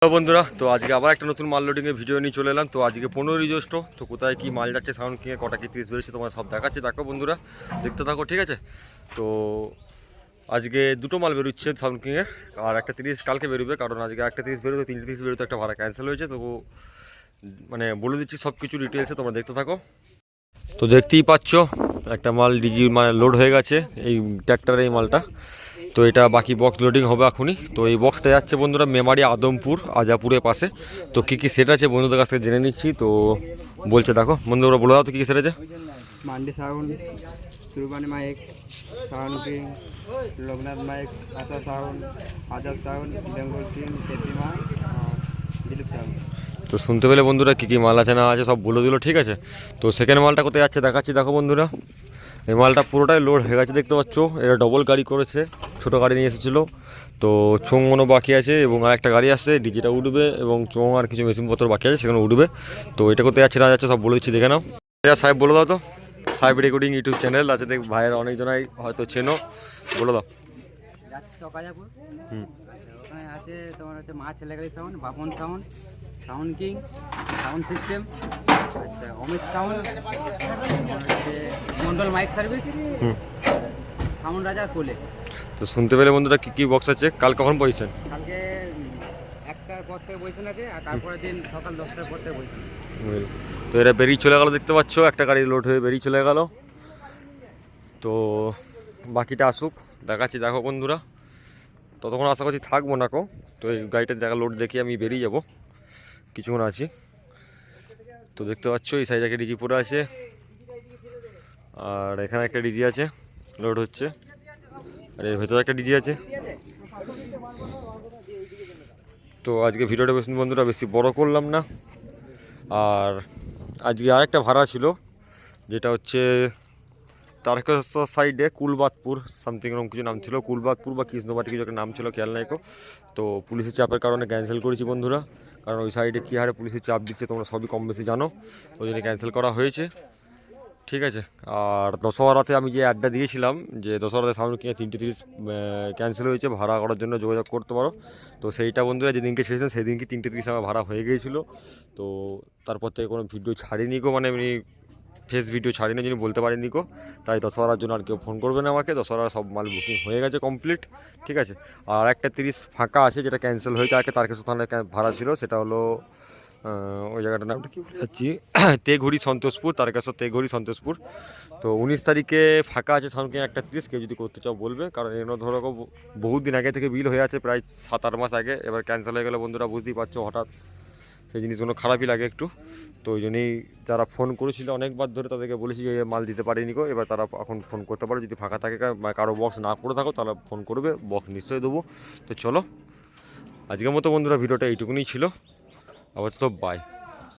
Hello বন্ধুরা, তো আজকে আবার একটা নতুন মাল লোডিংয়ের ভিডিও নিয়ে চলে এলাম। তো আজকে পনেরোই জ্যৈষ্ঠ, তো কোথায় কি মাল যাচ্ছে সাউন্ড কিনে, কটা কি তিরিশ বেরোচ্ছে তোমার সব দেখাচ্ছে। দেখো বন্ধুরা, দেখতে থাকো, ঠিক আছে? তো আজকে দুটো মাল বেরোচ্ছে সাউন্ড কিংয়ের আর একটা তিরিশ কালকে বেরোবে, কারণ আজকে একটা তিরিশ বেরোতে, তিনটে তিরিশ বেরোতে একটা ভাড়া ক্যান্সেল হয়েছে, তো মানে বলে দিচ্ছি সব কিছু ডিটেলসে তোমরা দেখতে থাকো। তো দেখতেই পাচ্ছ, একটা মাল ডিজি মানে লোড হয়ে গেছে, এই ট্র্যাক্টরের এই মালটা। তো এটা বাকি বক্স লোডিং হবে এখনই। তো এই বক্সটা যাচ্ছে বন্ধুরা মেমারি আদমপুর আজাপুরের পাশে। তো কী কী সেট আছে বন্ধুদের কাছ থেকে জেনে নিচ্ছি। তো বলছে দেখো বন্ধুরা বলে দাও তো কী কী সেট আছে। Mandi sound Surbani mic sound king Loknath mic Asha sound Azad sound Bengal king Dilip sound. তো শুনতে পেলে বন্ধুরা কী কী মাল আছে না আছে সব বলে দিল ঠিক আছে। তো সেকেন্ড মালটা কোথায় যাচ্ছে দেখাচ্ছি দেখো বন্ধুরা। এই মালটা পুরোটাই লোড হয়ে গেছে দেখতে পাচ্ছ। এটা ডবল গাড়ি করেছে। ছোট গাড়ি নিয়ে এসেছিল। তো চোঙনো বাকি আছে এবং আর একটা গাড়ি আসছে ডিজিটা উঠবে এবং চোঙ আর কিছু মেশিনপত্র বাকি আছে সেখানে উঠবে। তো এটা কোথায় যাচ্ছে না যাচ্ছে সব বলে দিচ্ছি দেখে নাও। এটা সাহেব বলে দাও তো। সাহেব রেকর্ডিং ইউটিউব চ্যানেল আছে দেখ ভাইয়ের অনেকজনাই হয়তো চেনো। বলে দাও। হুম। ওখানে আছে তোমার হচ্ছে মা ছেলেগাড়ি sound Bapan sound sound king sound system আচ্ছা Amit sound Mondal mic service sound রাজার কোলে তো শুনতে পেলে বন্ধুরা কী কী বক্স আছে? কাল কখন পৌঁছেছেন কালকে একটার পর থেকে বইছেন আছে আর তারপরের দিন সকাল দশটার পর থেকে বইছেন তো এরা বেরিয়ে চলে গেল দেখতে পাচ্ছ একটা গাড়ি লোড হয়ে বেরিয়ে চলে গেল। তো বাকিটা আসুক দেখাচ্ছি দেখো বন্ধুরা। ততক্ষণ আশা করছি থাকব না কো। তো এই গাড়িটার দেখা লোড দেখে আমি বেরিয়ে যাব। কিছুক্ষণ আছি। তো দেখতে পাচ্ছ এই সাইডে একটা ডিজি পড়ে আছে। আর এখানে একটা ডিজি আছে লোড হচ্ছে। আর এর ভেতরে একটা ডিজি আছে। তো আজকে ভিডিওটা বেশি, বন্ধুরা, বেশি বড় করলাম না। আর আজকে আরেকটা ভাড়া ছিল, যেটা হচ্ছে তারকেশ্বর সাইডে কুলবাদপুর সামথিং এরকম কিছু নাম ছিল কুলবাদপুর বা কৃষ্ণবাটি কিছু একটা নাম ছিল, খেয়াল তো পুলিশের চাপের কারণে ক্যান্সেল করেছি, বন্ধুরা। কারণ ওই সাইডে কী হারে পুলিশের চাপ দিচ্ছে, তোমরা সবই কম বেশি জানো। ওই জন্য ক্যান্সেল করা হয়েছে। ঠিক আছে। আর দশহরাতে আমি যে অ্যাডটা দিয়েছিলাম, যে দশহরাতে সাউন্ড কিনে তিনটে তিরিশ ক্যান্সেল হয়েছে, ভাড়া করার জন্য যোগাযোগ করতে পারো। তো সেইটা বন্ধুরা যেদিনকে ছেড়েছিলাম সেই দিনকে তিনটে তিরিশ আমার ভাড়া হয়ে গিয়েছিল। তো তারপর থেকে কোনো ভিডিও ছাড়িনি গো মানে এমনি ফেস ভিডিও ছাড়িনি, যিনি বলতে পারিনি গো। তাই দশহরার জন্য আর কেউ ফোন করবে না আমাকে। দশহরা সব মাল বুকিং হয়ে গেছে কমপ্লিট ঠিক আছে। আর একটা তিরিশ ফাঁকা আছে, যেটা ক্যান্সেল হয়েছে আগে থানায় ক্যা- ভাড়া ছিল, সেটা হলো ওই জায়গাটার নামটা কি ভুলে যাচ্ছি? তেঘুরি সন্তোষপুর তারকেশ্বর তেঘুরি সন্তোষপুর। তো উনিশ তারিখে ফাঁকা আছে সাউন্ডকে একটা তিরিশ, কেউ যদি করতে চাও বলবে, কারণ এর ধরো গো- বহুত দিন আগে থেকে বিল হয়ে আছে, প্রায় সাত আট মাস আগে। এবার ক্যান্সেল হয়ে গেলে বন্ধুরা বুঝতেই পারছ হঠাৎ সেই জিনিসগুলো খারাপই লাগে একটু। তো ওই জন্যই যারা ফোন করেছিল অনেকবার ধরে তাদেরকে বলেছি যে মাল দিতে পারিনি গো। এবার তারা এখন ফোন করতে পারে, যদি ফাঁকা থাকে কারও বক্স না করে থাকো, তাহলে ফোন করবে বক্স নিশ্চয়ই দেবো। তো চলো, আজকের মতো বন্ধুরা, ভিডিওটা এইটুকুনি ছিল। А от стоп бай.